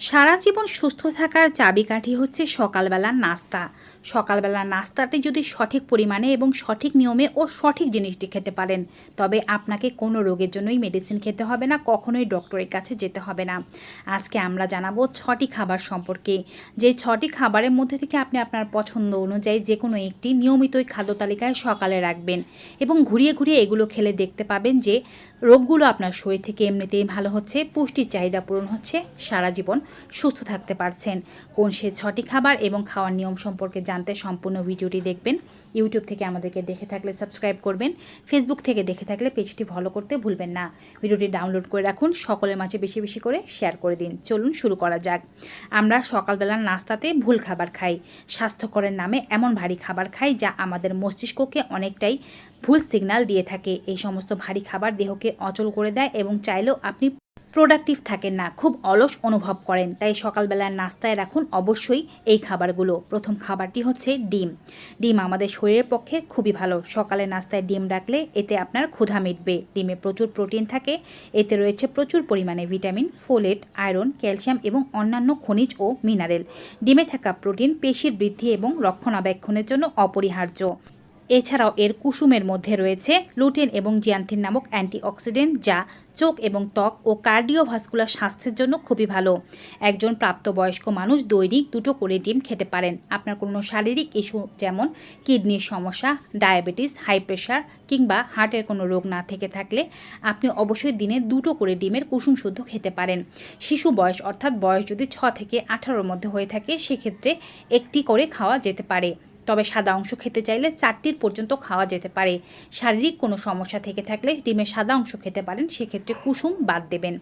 সারা জীবন সুস্থ থাকার চাবিকাঠি হচ্ছে সকালবেলার নাস্তা। সকালবেলার নাস্তাটি যদি সঠিক পরিমাণে এবং সঠিক নিয়মে ও সঠিক জিনিসটি খেতে পারেন, তবে আপনাকে কোনো রোগের জন্যই মেডিসিন খেতে হবে না, কখনোই ডক্টরের কাছে যেতে হবে না। আজকে আমরা জানাব ছটি খাবার সম্পর্কে। যে ছটি খাবারের মধ্যে থেকে আপনি আপনার পছন্দ অনুযায়ী যে কোনো একটি নিয়মিতই খাদ্য তালিকায় সকালে রাখবেন এবং ঘুরিয়ে ঘুরিয়ে এগুলো খেলে দেখতে পাবেন যে রোগগুলো আপনার শরীর থেকে এমনিতেই ভালো হচ্ছে, পুষ্টির চাহিদা পূরণ হচ্ছে, সারা জীবন সুস্থ থাকতে পারছেন। কোন সে ছটি খাবার এবং খাওয়ার নিয়ম সম্পর্কে জানতে সম্পূর্ণ ভিডিওটি দেখবেন। ইউটিউব থেকে আমাদেরকে দেখে থাকলে সাবস্ক্রাইব করবেন। ফেসবুক থেকে দেখে থাকলে পেজটি ফলো করতে ভুলবেন না। ভিডিওটি ডাউনলোড করে রাখুন। সকলের মাঝে বেশি বেশি করে শেয়ার করে দিন। চলুন শুরু করা যাক। আমরা সকালবেলার নাস্তাতে ভুল খাবার খাই। স্বাস্থ্যকরের নামে এমন ভারী খাবার খাই যা আমাদের মস্তিষ্ককে অনেকটাই ভুল সিগন্যাল দিয়ে থাকে। এই সমস্ত ভারী খাবার দেহকে অচল করে দেয় এবং চাইলেও আপনি প্রোডাক্টিভ থাকেন না, খুব অলস অনুভব করেন। তাই সকালবেলার নাস্তায় রাখুন অবশ্যই এই খাবারগুলো। প্রথম খাবারটি হচ্ছে ডিম। ডিম আমাদের শরীরের পক্ষে খুবই ভালো। সকালে নাস্তায় ডিম রাখলে এতে আপনার ক্ষুধা মিটবে। ডিমে প্রচুর প্রোটিন থাকে। এতে রয়েছে প্রচুর পরিমাণে ভিটামিন, ফোলেট, আয়রন, ক্যালসিয়াম এবং অন্যান্য খনিজ ও মিনারেল। ডিমে থাকা প্রোটিন পেশির বৃদ্ধি এবং রক্ষণাবেক্ষণের জন্য অপরিহার্য। এছাড়াও এর কুসুমের মধ্যে রয়েছে লুটেন এবং জিয়ান্থিন নামক অ্যান্টিঅক্সিডেন্ট যা চোখ এবং ত্বক ও কার্ডিওভাস্কুলার স্বাস্থ্যের জন্য খুবই ভালো। একজন প্রাপ্তবয়স্ক মানুষ দৈনিক দুটো করে ডিম খেতে পারেন। আপনার কোনো শারীরিক ইস্যু যেমন কিডনির সমস্যা, ডায়াবেটিস, হাই প্রেশার কিংবা হার্টের কোনো রোগ না থেকে থাকলে আপনি অবশ্যই দিনে দুটো করে ডিমের কুসুম শুদ্ধ খেতে পারেন। শিশু বয়স অর্থাৎ বয়স যদি ছ থেকে আঠারোর মধ্যে হয়ে থাকে, সেক্ষেত্রে একটি করে খাওয়া যেতে পারে। তবে সাদা অংশ খেতে চাইলে চারটির পর্যন্ত খাওয়া যেতে পারে। শারীরিক কোনো সমস্যা থেকে থাকলে ডিমের সাদা অংশ খেতে পারেন, সেক্ষেত্রে কুসুম বাদ দেবেন।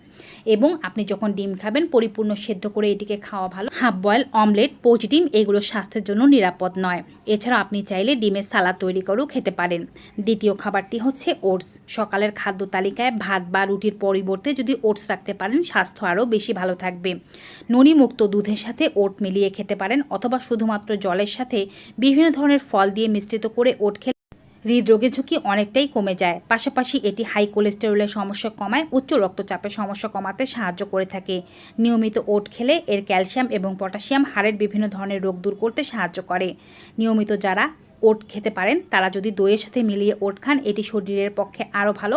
এবং আপনি যখন ডিম খাবেন, পরিপূর্ণ সেদ্ধ করে এটিকে খাওয়া ভালো। হাফ বয়েল অমলেট, পোচ ডিম এগুলো স্বাস্থ্যের জন্য নিরাপদ নয়। এছাড়া আপনি চাইলে ডিমের সালাদ তৈরি করেও খেতে পারেন। দ্বিতীয় খাবারটি হচ্ছে ওটস। সকালের খাদ্য তালিকায় ভাত বা রুটির পরিবর্তে যদি ওটস রাখতে পারেন, স্বাস্থ্য আরও বেশি ভালো থাকবে। ননিমুক্ত দুধের সাথে ওট মিলিয়ে খেতে পারেন, অথবা শুধুমাত্র জলের সাথে বিভিন্ন ধরনের ফল দিয়ে মিশ্রিত করে ওট খেলে হৃদরোগের ঝুঁকি অনেকটাই কমে যায়। পাশাপাশি এটি হাই কোলেস্টেরলের সমস্যা কমায়, উচ্চ রক্তচাপের সমস্যা কমাতে সাহায্য করে থাকে। নিয়মিত ওট খেলে এর ক্যালসিয়াম এবং পটাশিয়াম হাড়ের বিভিন্ন ধরনের রোগ দূর করতে সাহায্য করে। নিয়মিত যারা ওট খেতে পারেন, তারা যদি দইয়ের সাথে মিলিয়ে ওট খান, এটি শরীরের পক্ষে আরও ভালো।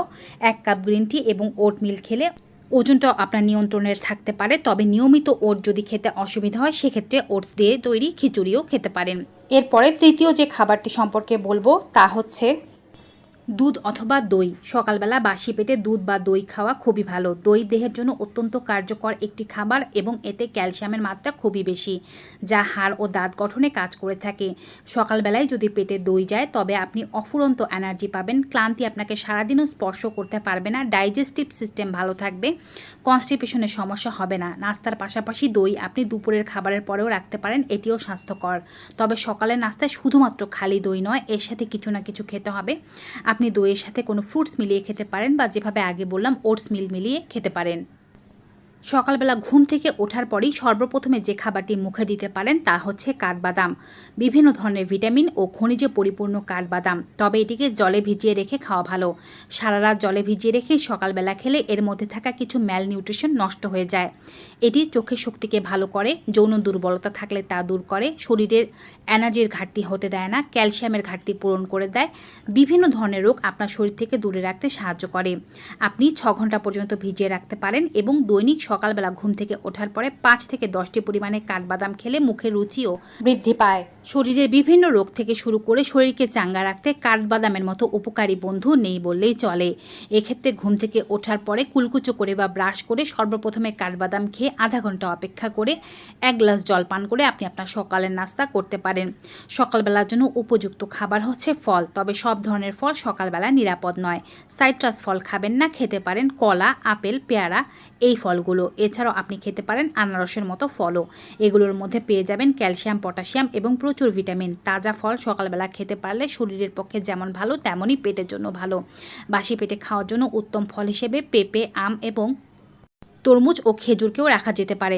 এক কাপ গ্রিন টি এবং ওট মিল খেলে ওজনটাও আপনার নিয়ন্ত্রণের থাকতে পারে, তবে নিয়মিত ওট যদি খেতে অসুবিধা হয়, সেক্ষেত্রে ওটস দিয়ে তৈরি খিচুড়িও খেতে পারেন। এরপরে তৃতীয় যে খাবারটি সম্পর্কে বলব, তা হচ্ছে দুধ অথবা দই। সকালবেলা বাসি পেটে দুধ বা দই খাওয়া খুবই ভালো। দই দেহের জন্য অত্যন্ত কার্যকর একটি খাবার এবং এতে ক্যালসিয়ামের মাত্রা খুবই বেশি, যা হাড় ও দাঁত গঠনে কাজ করে থাকে। সকালবেলায় যদি পেটে দই যায়, তবে আপনি অফুরন্ত এনার্জি পাবেন। ক্লান্তি আপনাকে সারাদিনও স্পর্শ করতে পারবে না। ডাইজেস্টিভ সিস্টেম ভালো থাকবে। কনস্টিপেশনের সমস্যা হবে না। নাস্তার পাশাপাশি দই আপনি দুপুরের খাবারের পরেও রাখতে পারেন। এটিও স্বাস্থ্যকর। তবে সকালের নাস্তায় শুধুমাত্র খালি দই নয়, এর সাথে কিছু না কিছু খেতে হবে। আপনি দইয়ের সাথে কোনো ফ্রুটস মিলিয়ে খেতে পারেন বা যেভাবে আগে বললাম ওটস মিল মিলিয়ে খেতে পারেন। সকালবেলা ঘুম থেকে ওঠার পরেই সর্বপ্রথমে যে খাবারটি মুখে দিতে পারেন তা হচ্ছে কাঠবাদাম। বিভিন্ন ধরনের ভিটামিন ও খনিজে পরিপূর্ণ কাঠবাদাম। তবে এটিকে জলে ভিজিয়ে রেখে খাওয়া ভালো। সারা রাত জলে ভিজিয়ে রেখে সকালবেলা খেলে এর মধ্যে থাকা কিছু ম্যাল নিউট্রিশন নষ্ট হয়ে যায়। এটি চোখের শক্তিকে ভালো করে, যৌন দুর্বলতা থাকলে তা দূর করে, শরীরের এনার্জির ঘাটতি হতে দেয় না, ক্যালসিয়ামের ঘাটতি পূরণ করে দেয়। বিভিন্ন ধরনের রোগ আপনার শরীর থেকে দূরে রাখতে সাহায্য করে। আপনি ছ ঘণ্টা পর্যন্ত ভিজিয়ে রাখতে পারেন এবং দৈনিক সকালবেলা ঘুম থেকে ওঠার পরে পাঁচ থেকে দশটি পরিমাণে কাঠবাদাম খেলে মুখের রুচিও বৃদ্ধি পায়। শরীরের বিভিন্ন রোগ থেকে শুরু করে শরীরকে চাঙ্গা রাখতে কাঠবাদামের মতো উপকারী বন্ধু নেই বললেই চলে। এক্ষেত্রে ঘুম থেকে ওঠার পরে কুলকুচো করে বা ব্রাশ করে সর্বপ্রথমে কাঠবাদাম খেয়ে আধা ঘণ্টা অপেক্ষা করে এক গ্লাস জল পান করে আপনি আপনার সকালের নাস্তা করতে পারেন। সকালবেলার জন্য উপযুক্ত খাবার হচ্ছে ফল, তবে সব ধরনের ফল সকালবেলা নিরাপদ নয়। সাইট্রাস ফল খাবেন না, খেতে পারেন কলা, আপেল, পেয়ারা, এই ফলগুলো। এছাড়াও আপনি খেতে পারেন আনারসের মতো ফলও। এগুলোর মধ্যে পেয়ে যাবেন ক্যালসিয়াম, পটাশিয়াম এবং প্রচুর ভিটামিন, তাজা ফল সকালবেলা খেতে পারলে শরীরের পক্ষে যেমন ভালো, তেমনই পেটের জন্য ভালো। বাসি পেটে খাওয়ার জন্য উত্তম ফল হিসেবে পেঁপে, আম এবং তরমুজ ও খেজুরকেও রাখা যেতে পারে।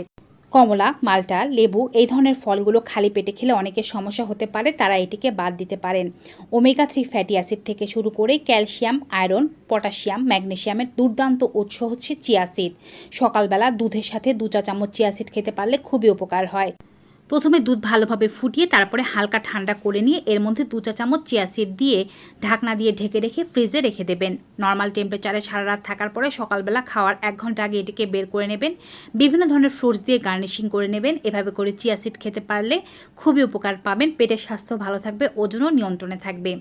কমলা, মালটা, লেবু এই ধরনের ফলগুলো খালি পেটে খেলে অনেকের সমস্যা হতে পারে, তারা এটিকে বাদ দিতে পারেন। ওমেগা থ্রি ফ্যাটি অ্যাসিড থেকে শুরু করে ক্যালসিয়াম, আয়রন, পটাশিয়াম ম্যাগনেসিয়ামের দুর্দান্ত উৎস হচ্ছে চিয়াসিড সকালবেলা দুধের সাথে দু চা চামচ চিয়াসিড খেতে পারলে খুবই উপকার হয়। প্রথমে দুধ ভালোভাবে ফুটিয়ে তারপরে হালকা ঠান্ডা করে নিয়ে এর মধ্যে দু চা চামচ চিয়া সিড দিয়ে ঢাকনা দিয়ে ঢেকে রেখে ফ্রিজে রেখে দেবেন। নর্মাল টেম্পারেচারে সারা রাত থাকার পরে সকালবেলা খাওয়ার এক ঘণ্টা আগে এটিকে বের করে নেবেন। বিভিন্ন ধরনের ফ্রুটস দিয়ে গার্নিশিং করে নেবেন। এভাবে করে চিয়া সিড খেতে পারলে খুবই উপকার পাবেন। পেটের স্বাস্থ্য ভালো থাকবে, ওজনও নিয়ন্ত্রণে থাকবে।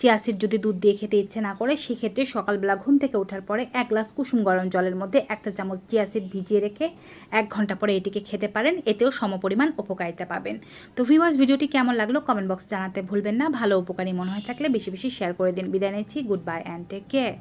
চিয়াসিড যদি দুধ দিয়ে খেতে ইচ্ছে না করে, সেক্ষেত্রে সকালবেলা ঘুম থেকে ওঠার পরে এক গ্লাস কুসুম গরম জলের মধ্যে একটা চামচ চিয়া সিড ভিজিয়ে রেখে এক ঘণ্টা পরে এটিকে খেতে পারেন। এতেও সমপরিমাণ উপকারিতা পাবেন। তো ভিউয়ার্স ভিডিওটি কেমন লাগল কমেন্ট বক্স জানাতে ভুলবেন না। ভালো উপকারী মনে হয় থাকলে বেশি বেশি শেয়ার করে দিন। বিদায় নিচ্ছি। Goodbye and take care